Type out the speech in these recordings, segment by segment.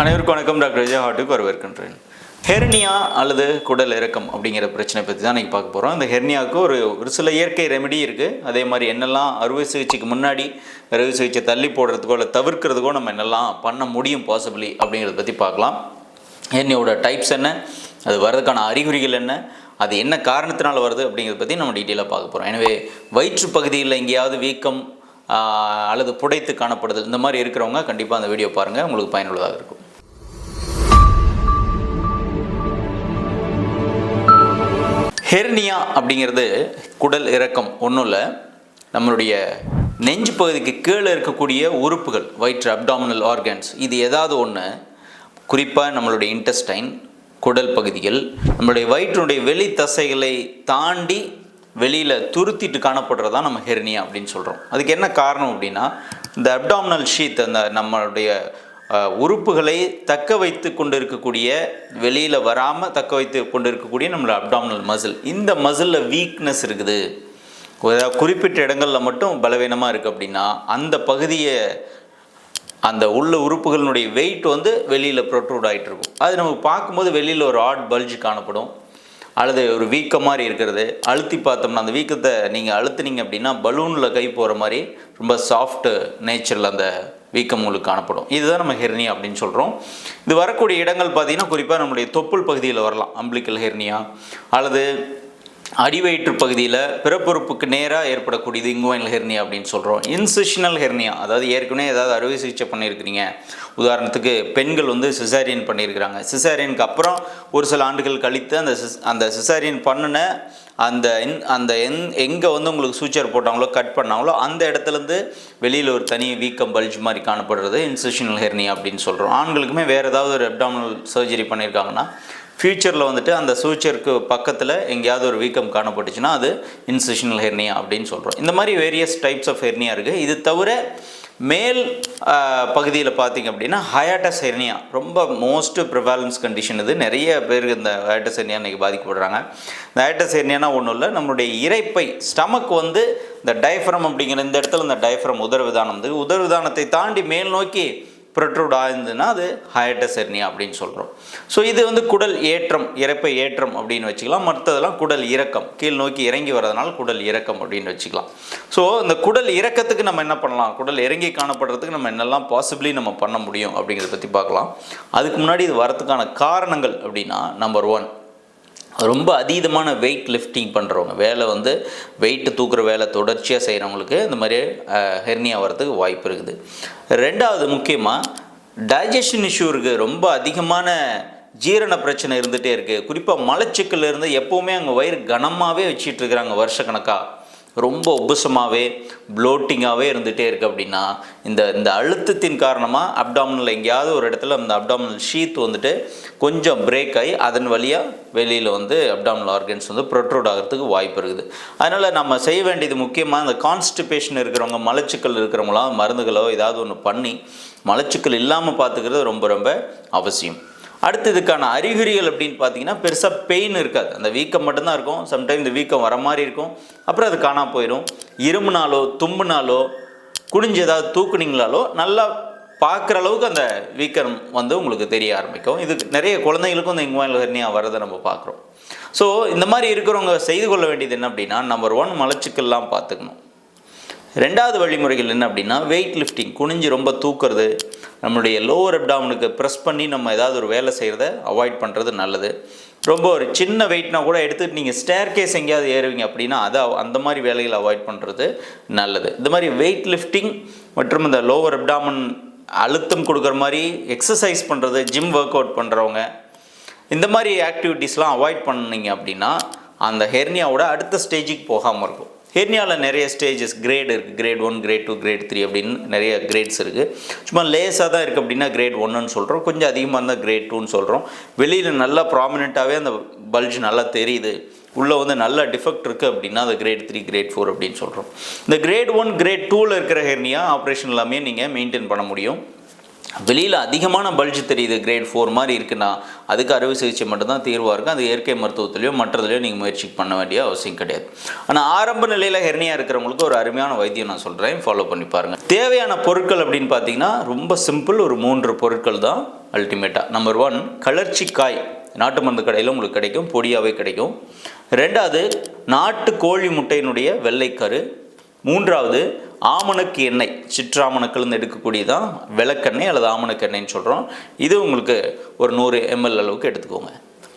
அனைவருக்கும் வணக்கம். டாக்டர் விஜய் ஹாட்டுக்கு வரவேற்கின்றேன். ஹெர்னியா அல்லது குடல் இறக்கம் அப்படிங்கிற பிரச்சனை பற்றி தான் இன்றைக்கி பார்க்க போகிறோம் இந்த ஹெர்னியாவுக்கு ஒரு ஒரு சில இயற்கை ரெமெடி இருக்குது அதே மாதிரி என்னெல்லாம் அறுவை சிகிச்சைக்கு முன்னாடி அறுவை சிகிச்சை தள்ளி போடுறதுக்கோ இல்லை தவிர்க்கிறதுக்கோ நம்ம என்னெல்லாம் பண்ண முடியும் பாசிபிளி அப்படிங்கிறத பற்றி பார்க்கலாம். ஹெர்னியோட டைப்ஸ் என்ன? அது வர்றதுக்கான அறிகுறிகள் என்ன? அது என்ன காரணத்தினால் வருது அப்படிங்கிறத பற்றி நம்ம டீட்டெயிலாக பார்க்க போகிறோம் எனவே வயிற்று பகுதியில் எங்கேயாவது வீக்கம் அல்லது புடைத்து காணப்படுதல் இந்த மாதிரி இருக்கிறவங்க கண்டிப்பாக அந்த வீடியோ பாருங்கள் உங்களுக்கு பயனுள்ளதாக இருக்கும். ஹெர்னியா அப்படிங்கிறது குடல் இறக்கம் ஒன்றும் இல்லை. நம்மளுடைய நெஞ்சு பகுதிக்கு கீழே இருக்கக்கூடிய உறுப்புகள் வயிற்று அப்டாமினல் ஆர்கன்ஸ் இது ஏதாவது ஒன்று குறிப்பாக நம்மளுடைய இன்டெஸ்டைன் குடல் பகுதிகள் நம்மளுடைய வயிற்றினுடைய வெளி தசைகளை தாண்டி வெளியில் துருத்திட்டு காணப்படுறது தான் நம்ம ஹெர்னியா அப்படின்னு சொல்கிறோம் அதுக்கு என்ன காரணம் அப்படின்னா இந்த அப்டாமினல் ஷீத் அந்த நம்மளுடைய உறுப்புகளை தக்க வைத்து கொண்டு இருக்கக்கூடிய வெளியில் வராமல் தக்க வைத்து கொண்டு இருக்கக்கூடிய நம்மளோட அப்டாமினல் மசில் இந்த மசிலில் வீக்னஸ் இருக்குது. குறிப்பிட்ட இடங்களில் மட்டும் பலவீனமாக இருக்குது அப்படின்னா அந்த பகுதியை அந்த உள்ள உறுப்புகளினுடைய வெயிட் வந்து வெளியில் ப்ரொட்ரூட் ஆகிட்டு இருக்கும். அது நம்ம பார்க்கும்போது வெளியில் ஒரு ஆட் பல்ஜ் காணப்படும். அல்லது ஒரு வீக்கம் மாதிரி இருக்கிறது. அழுத்தி பார்த்தோம்னா அந்த வீக்கத்தை நீங்கள் அழுத்துனீங்க அப்படின்னா பலூனில் கை போகிற மாதிரி ரொம்ப சாஃப்ட் நேச்சரில் அந்த வீக்கம் உங்களுக்கு காணப்படும். இதுதான் நம்ம ஹெர்னியா அப்படின்னு சொல்கிறோம் இது வரக்கூடிய இடங்கள் பார்த்தீங்கன்னா குறிப்பாக நம்முடைய தொப்புள் பகுதியில் வரலாம். அம்பிளிக்கல் ஹெர்னியா அல்லது அடிவயிற்று பகுதியில் பிறப்புறுப்புக்கு நேராக ஏற்படக்கூடியது இங்குவைனல் ஹெர்னியா அப்படின்னு சொல்கிறோம் இன்சிஷனல் ஹெர்னியா அதாவது ஏற்கனவே ஏதாவது அறுவை சிகிச்சை பண்ணியிருக்கிறீங்க. உதாரணத்துக்கு பெண்கள் வந்து சிசேரியன் பண்ணியிருக்கிறாங்க. சிசேரியனுக்கு அப்புறம் ஒரு சில ஆண்டுகள் கழித்து அந்த சிஸ் அந்த சிசேரியன் பண்ணின அந்த என் அந்த எந் எங்கே வந்து உங்களுக்கு சூச்சர் போட்டாங்களோ கட் பண்ணாங்களோ அந்த இடத்துலேருந்து வெளியில் ஒரு தனி வீக்கம் பல்ஜ் மாதிரி காணப்படுறது இன்சிஷனல் ஹெர்னியா அப்படின்னு சொல்கிறோம் ஆண்களுக்குமே வேறு ஏதாவது ஒரு அப்டாமினல் சர்ஜரி பண்ணியிருக்காங்கன்னா ஃப்யூச்சரில் வந்துட்டு அந்த சூச்சருக்கு பக்கத்தில் எங்கேயாவது ஒரு வீக்கம் காணப்பட்டுச்சுன்னா அது இன்சிஷனல் ஹெர்னியா அப்படின்னு சொல்கிறோம் இந்த மாதிரி வேரியஸ் டைப்ஸ் ஆஃப் ஹெர்னியா இருக்குது இது தவிர மேல் பகுதியில் பார்த்திங்க அப்படின்னா ஹயாட்டஸ் ஹெர்னியா ரொம்ப மோஸ்ட் ப்ரிவாலன்ஸ் கண்டிஷன் இது. நிறைய பேருக்கு இந்த ஹயாட்டஸ் ஹெர்னியா இன்றைக்கி பாதிக்கப்படுறாங்க. இந்த ஹயாட்டஸ் ஹெர்னியானா ஒன்றும் இல்லை நம்மளுடைய இறைப்பை ஸ்டமக் வந்து இந்த டயஃப்ரம் அப்படிங்கிற இந்த இடத்துல இந்த டயஃப்ரம் உதரவிதானம். வந்து உதரவிதானத்தை தாண்டி மேல் நோக்கி ப்ரொட்ரூட் ஆயிருந்ததுன்னா அது ஹயட்டஸ் ஹெர்னியா அப்படின்னு சொல்கிறோம் ஸோ இது வந்து குடல் ஏற்றம் இறப்பை ஏற்றம் அப்படின்னு வச்சுக்கலாம். மற்றதெல்லாம் குடல் இறக்கம். கீழ் நோக்கி இறங்கி வரதுனால குடல் இறக்கம் அப்படின்னு வச்சுக்கலாம். ஸோ இந்த குடல் இறக்கத்துக்கு நம்ம என்ன பண்ணலாம்? குடல் இறங்கி காணப்படுறதுக்கு நம்ம என்னெல்லாம் பாசிபிளி நம்ம பண்ண முடியும் அப்படிங்கிறத பற்றி பார்க்கலாம். அதுக்கு முன்னாடி இது வரத்துக்கான காரணங்கள் அப்படின்னா நம்பர் ஒன் ரொம்ப அதீதமான வெயிட் லிஃப்டிங் பண்ணுறவங்க வேலை வந்து வெயிட்டு தூக்குற வேலை தொடர்ச்சியாக செய்கிறவங்களுக்கு இந்த மாதிரி ஹெர்னியா வரதுக்கு வாய்ப்பு இருக்குது. ரெண்டாவது முக்கியமாக டைஜஷன் இஷ்யூ இருக்குது ரொம்ப அதிகமான ஜீரண பிரச்சனை இருந்துகிட்டே இருக்குது குறிப்பாக மலச்சிக்கல் இருந்து எப்போவுமே அங்கே வயிறு கனமாகவே வச்சிட்டு இருக்கிறாங்க வருஷக்கணக்காக ரொம்ப உபசமாகவே ப்ளோட்டிங்காகவே இருந்துகிட்டே இருக்குது அப்படின்னா இந்த இந்த அழுத்தத்தின் காரணமாக அப்டாமினல் எங்கேயாவது ஒரு இடத்துல அந்த அப்டாமினல் ஷீத் வந்துட்டு கொஞ்சம் பிரேக் ஆகி அதன் வழியாக வெளியில் வந்து அப்டாமினல் ஆர்கன்ஸ் வந்து ப்ரொட்ரூட் ஆகிறதுக்கு வாய்ப்பு இருக்குது. அதனால் நம்ம செய்ய வேண்டியது முக்கியமாக இந்த கான்ஸ்டிபேஷன் இருக்கிறவங்க மலச்சிக்கல் இருக்கிறவங்களாம் மருந்துகளோ ஏதாவது ஒன்று பண்ணி மலச்சிக்கல் இல்லாமல் பார்த்துக்கிறது ரொம்ப ரொம்ப அவசியம். அடுத்து இதுக்கான அறிகுறிகள் அப்படின்னு பார்த்தீங்கன்னா பெருசாக பெயின் இருக்காது. அந்த வீக்கம் மட்டும்தான் இருக்கும். சம்டைம் இந்த வீக்கம் வர மாதிரி இருக்கும். அப்புறம் அது காணாம போயிடும் இருமுனாலோ தும்புனாலோ குனிஞ்சு ஏதாவது தூக்குனீங்களாலோ நல்லா பார்க்குற அளவுக்கு அந்த வீக்கம் வந்து உங்களுக்கு தெரிய ஆரம்பிக்கும். இது நிறைய குழந்தைங்களுக்கும் இந்த இங்குவாயில் ஹெர்னியா வரதை நம்ம பார்க்குறோம். ஸோ இந்த மாதிரி இருக்கிறவங்க செய்து கொள்ள வேண்டியது என்ன அப்படின்னா நம்பர் ஒன் மலச்சிக்கல்லாம் பார்த்துக்கணும். ரெண்டாவது வழிமுறைகள் என்ன அப்படின்னா வெயிட் லிஃப்டிங் குனிஞ்சு ரொம்ப தூக்குறது நம்மளுடைய லோவர் அப்டாமனுக்கு ப்ரெஸ் பண்ணி நம்ம ஏதாவது ஒரு வேலை செய்கிறத அவாய்ட் பண்ணுறது நல்லது. ரொம்ப ஒரு சின்ன வெயிட்னா கூட எடுத்துட்டு நீங்கள் ஸ்டேர் கேஸ் எங்கேயாவது ஏறுவீங்க அப்படின்னா அதை அந்த மாதிரி வேலைகளை அவாய்ட் பண்ணுறது நல்லது. இந்த மாதிரி வெயிட் லிஃப்டிங் மற்றும் இந்த லோவர் அப்டாமன் அழுத்தம் கொடுக்குற மாதிரி எக்ஸசைஸ் பண்ணுறது ஜிம் ஒர்க் அவுட் பண்ணுறவங்க இந்த மாதிரி ஆக்டிவிட்டீஸ்லாம் அவாய்ட் பண்ணீங்க அப்படின்னா அந்த ஹெர்னியாவோட அடுத்த ஸ்டேஜுக்கு போகாமல் இருக்கும். ஹெர்னியாவில் நிறைய ஸ்டேஜஸ் கிரேட் இருக்குது grade one grade two grade three அப்படின்னு நிறைய கிரேட்ஸ் இருக்குது சும்மா லேஸாக தான் இருக்குது அப்படின்னா கிரேட் ஒன்றுன்னு சொல்கிறோம் கொஞ்சம் அதிகமாக இருந்தால் கிரேட் டூன்னு சொல்கிறோம் வெளியில் நல்லா ப்ராமினெண்ட்டாகவே அந்த பல்ஜ் நல்லா தெரியுது. உள்ளே வந்து நல்ல டிஃபெக்ட் இருக்குது அப்படின்னா அது கிரேட் த்ரீ கிரேட் ஃபோர் அப்படின்னு சொல்கிறோம் இந்த கிரேட் ஒன் கிரேட் டூவில் இருக்கிற ஹெர்னியா ஆப்ரேஷன் எல்லாமே நீங்கள் மெயின்டைன் பண்ண முடியும். வெளியில் அதிகமான பல்ஜ் தெரியுது கிரேட் ஃபோர் மாதிரி இருக்குன்னா அதுக்கு அறுவை சிகிச்சை மட்டும்தான் தீர்வாக இருக்கும். அது இயற்கை மருத்துவத்திலையோ மற்றதுலையோ நீங்கள் முயற்சி பண்ண வேண்டிய அவசியம் கிடையாது. ஆனால் ஆரம்ப நிலையில் ஹெர்னியா இருக்கிறவங்களுக்கு ஒரு அருமையான வைத்தியம் நான் சொல்கிறேன் ஃபாலோ பண்ணி பாருங்கள் தேவையான பொருட்கள் அப்படின்னு பார்த்தீங்கன்னா ரொம்ப சிம்பிள் ஒரு மூன்று பொருட்கள் தான் அல்டிமேட்டாக நம்பர் ஒன் கலர்ச்சிக்காய் நாட்டு மருந்து கடையில் உங்களுக்கு கிடைக்கும் பொடியாகவே கிடைக்கும். ரெண்டாவது நாட்டு கோழி முட்டையினுடைய வெள்ளைக்கரு. மூன்றாவது ஆமணக்கு எண்ணெய் சிற்றாமணக்கிலிருந்து எடுக்கக்கூடியதான் விளக்கெண்ணெய் அல்லது ஆமணக்கு எண்ணெய்ன்னு சொல்கிறோம் இது உங்களுக்கு ஒரு நூறு எம்எல் அளவுக்கு எடுத்துக்கோங்க.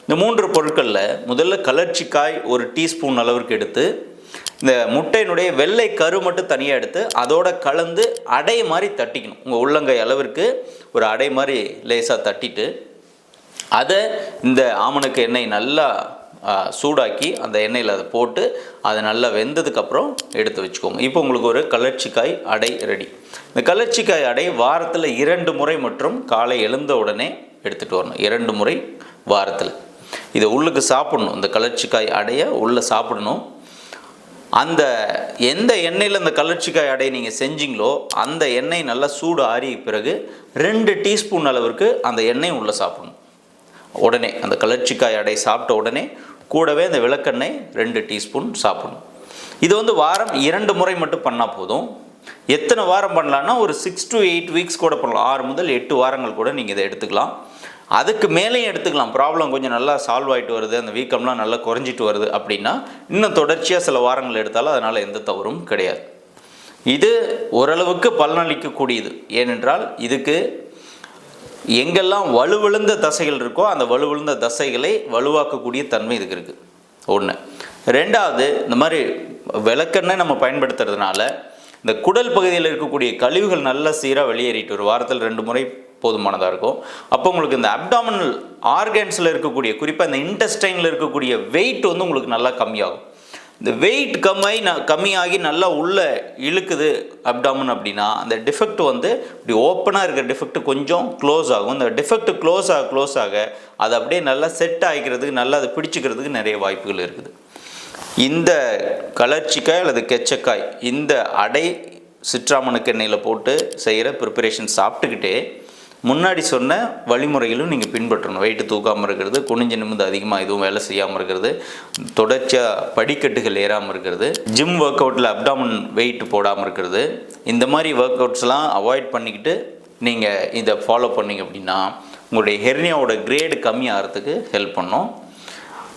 இந்த மூன்று பொருட்களில் முதல்ல கலர்ச்சிக்காய் ஒரு டீஸ்பூன் அளவுக்கு எடுத்து இந்த முட்டையினுடைய வெள்ளை கரு மட்டும் தனியாக எடுத்து அதோட கலந்து அடை மாதிரி தட்டிக்கணும். உங்கள் உள்ளங்கை அளவிற்கு ஒரு அடை மாதிரி லேசாக தட்டிட்டு அதை இந்த ஆமணக்கு எண்ணெய் நல்லா சூடாக்கி அந்த எண்ணெயில் அதை போட்டு அதை நல்லா வெந்ததுக்கப்புறம் எடுத்து வச்சுக்கோங்க. இப்போ உங்களுக்கு ஒரு கலர்ச்சிக்காய் அடை ரெடி. இந்த கலர்ச்சிக்காய் அடை வாரத்தில் இரண்டு முறை மற்றும் காலை எழுந்த உடனே எடுத்துகிட்டு வரணும். இரண்டு முறை வாரத்தில். இதை உள்ளுக்கு சாப்பிடணும். இந்த கலர்ச்சிக்காய் அடையை உள்ளே சாப்பிடணும். அந்த எந்த எண்ணெயில் அந்த கலர்ச்சிக்காய் அடை நீங்கள் செஞ்சீங்களோ அந்த எண்ணெய் நல்லா சூடு ஆறிய பிறகு ரெண்டு டீஸ்பூன் அளவிற்கு அந்த எண்ணெய் உள்ளே சாப்பிடணும். உடனே அந்த கலர்ச்சிக்காய் அடை சாப்பிட்ட உடனே கூடவே அந்த விளக்கெண்ணெய் ரெண்டு டீஸ்பூன் சாப்பிடணும். இது வந்து வாரம் இரண்டு முறை மட்டும் பண்ணால் போதும். எத்தனை வாரம் பண்ணலான்னா ஒரு சிக்ஸ் டு எயிட் வீக்ஸ் கூட பண்ணலாம். ஆறு முதல் எட்டு வாரங்கள் கூட நீங்கள் இதை எடுத்துக்கலாம். அதுக்கு மேலேயும் எடுத்துக்கலாம். ப்ராப்ளம் கொஞ்சம் நல்லா சால்வ் ஆகிட்டு வருது. அந்த வீக்கம்லாம் நல்லா குறைஞ்சிட்டு வருது அப்படின்னா இன்னும் தொடர்ச்சியாக சில வாரங்கள் எடுத்தாலும் அதனால் எந்த தவறும் கிடையாது. இது ஓரளவுக்கு பலனளிக்கக்கூடியது. ஏனென்றால் இதுக்கு எங்கெல்லாம் வலுவிழுந்த தசைகள் இருக்கோ அந்த வலுவிழுந்த தசைகளை வலுவாக்கக்கூடிய தன்மை இதுக்கு இருக்குது ஒன்று ரெண்டாவது இந்த மாதிரி விளக்கெண்ணெய் நம்ம பயன்படுத்துறதுனால இந்த குடல் பகுதியில் இருக்கக்கூடிய கழிவுகள் நல்லா சீராக வெளியேறிட்டு ஒரு வாரத்தில் ரெண்டு முறை போதுமானதாக இருக்கும். அப்போ உங்களுக்கு இந்த அப்டாமினல் ஆர்கன்ஸில் இருக்கக்கூடிய குறிப்பாக இந்த இன்டெஸ்டைனில் இருக்கக்கூடிய வெயிட் வந்து உங்களுக்கு நல்லா கம்மியாகும். இந்த வெயிட் கம்மாயி ந கம்மியாகி நல்லா உள்ளே இழுக்குது அப்டாமன் அப்படின்னா அந்த டிஃபெக்ட் வந்து இப்படி ஓப்பனாக இருக்கிற டிஃபெக்ட் கொஞ்சம் க்ளோஸ் ஆகும். அந்த டிஃபெக்ட் க்ளோஸ் ஆக க்ளோஸ் ஆக அது அப்படியே நல்லா செட் ஆகிக்கிறதுக்கு நல்லா அதை பிடிச்சிக்கிறதுக்கு நிறைய வாய்ப்புகள் இருக்குது. இந்த கலர்ச்சிக்காய் அல்லது கெச்சக்காய் இந்த அடை சிற்றாமணுக்கு எண்ணெயில் போட்டு செய்கிற ப்ரிப்பரேஷன் சாப்பிட்டுக்கிட்டே முன்னாடி சொன்ன வழிமுறைகளும் நீங்கள் பின்பற்றணும். வெயிட்டு தூக்காமல் இருக்கிறது குனிஞ்சு நிமிந்து அதிகமாக எதுவும் வேலை செய்யாமல் இருக்கிறது தொடர்ச்சியாக படிக்கட்டுகள் ஏறாமல் இருக்கிறது ஜிம் ஒர்க் அவுட்டில் அப்டாமன் வெயிட் போடாமல் இருக்கிறது. இந்த மாதிரி ஒர்க் அவுட்ஸ்லாம் அவாய்ட் பண்ணிக்கிட்டு நீங்கள் இதை ஃபாலோ பண்ணீங்க அப்படின்னா உங்களுடைய ஹெர்னியாவோட கிரேடு கம்மியாகிறதுக்கு ஹெல்ப் பண்ணும்.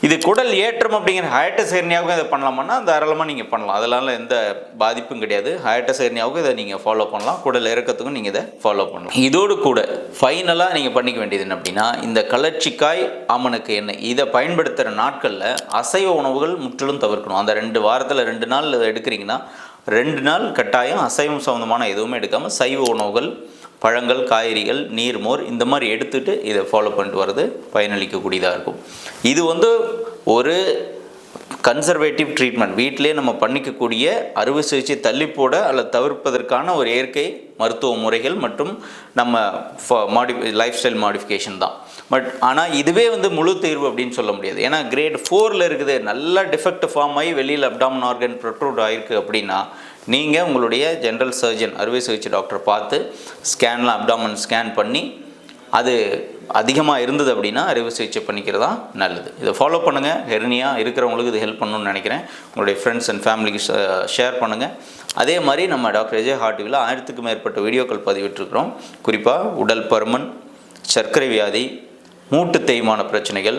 இது குடல் ஏற்றம் அப்படிங்கிற ஹயட்டஸ் ஹெர்னியாவுக்கும் இதை பண்ணலாமான்னா தாராளமாக நீங்கள் பண்ணலாம். அதனால எந்த பாதிப்பும் கிடையாது. ஹயட்டஸ் ஹெர்னியாவுக்கும் இதை நீங்கள் ஃபாலோ பண்ணலாம். குடல் இறக்கத்துக்கும் நீங்கள் இதை ஃபாலோ பண்ணலாம். இதோடு கூட ஃபைனலாக நீங்கள் பண்ணிக்க வேண்டியது என்ன அப்படின்னா இந்த கலர்ச்சிக்காய் ஆமனுக்கு எண்ணெய் இதை பயன்படுத்துகிற நாட்களில் அசைவ உணவுகள் முற்றிலும் தவிர்க்கணும். அந்த ரெண்டு வாரத்தில் ரெண்டு நாள் இதை எடுக்கிறீங்கன்னா ரெண்டு நாள் கட்டாயம் அசைவம் சம்மந்தமான எதுவுமே எடுக்காமல் சைவ உணவுகள் பழங்கள் காய்கறிகள் நீர்மோர் இந்த மாதிரி எடுத்துகிட்டு இதை ஃபாலோ பண்ணிட்டு வர்றது பயனளிக்கக்கூடியதாக இருக்கும். இது வந்து ஒரு கன்சர்வேட்டிவ் ட்ரீட்மெண்ட் வீட்டிலே நம்ம பண்ணிக்கக்கூடிய அறுவை சிகிச்சை தள்ளிப்போட அல்லது தவிர்ப்பதற்கான ஒரு இயற்கை மருத்துவ முறைகள் மற்றும் நம்ம மாடி லைஃப் ஸ்டைல் மாடிஃபிகேஷன் தான். பட் ஆனால் இதுவே வந்து முழு தீர்வு அப்படின்னு சொல்ல முடியாது. ஏன்னா கிரேட் ஃபோரில் இருக்குது. நல்லா டிஃபெக்ட் ஃபார்ம் ஆகி வெளியில் அப்டாமன் ஆர்கன் ப்ரொட்ரூட் ஆயிருக்கு அப்படின்னா நீங்கள் உங்களுடைய ஜென்ரல் சர்ஜன் அறுவை சிகிச்சை டாக்டர் பார்த்து ஸ்கேன்லாம் அப்டாமன் ஸ்கேன் பண்ணி அது அதிகமாக இருந்தது அப்படின்னா அறுவை சிகிச்சை பண்ணிக்கிறதா நல்லது. இதை ஃபாலோ பண்ணுங்கள் ஹெர்னியா இருக்கிறவங்களுக்கு இது ஹெல்ப் பண்ணணும்னு நினைக்கிறேன். உங்களுடைய ஃப்ரெண்ட்ஸ் அண்ட் ஃபேமிலிக்கு ஷேர் பண்ணுங்கள் அதே மாதிரி நம்ம டாக்டர் விஜய் ஹார்டிவில் ஆயிரத்துக்கும் மேற்பட்ட வீடியோக்கள் பதிவிட்டிருக்கிறோம். குறிப்பாக உடல் பருமன் சர்க்கரை வியாதி மூட்டு தேய்மான பிரச்சனைகள்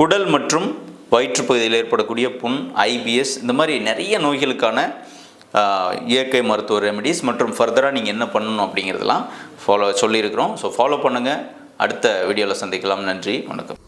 குடல் மற்றும் வயிற்றுப்பகுதியில் ஏற்படக்கூடிய புண் ஐபிஎஸ் இந்த மாதிரி நிறைய நோய்களுக்கான இயற்கை மருத்துவ ரெமெடிஸ் மற்றும் ஃபர்தராக நீங்கள் என்ன பண்ணணும் அப்படிங்கிறதெல்லாம் ஃபாலோ சொல்லியிருக்கிறோம். ஸோ ஃபாலோ பண்ணுங்கள் அடுத்த வீடியோவில் சந்திக்கலாம். நன்றி. வணக்கம்.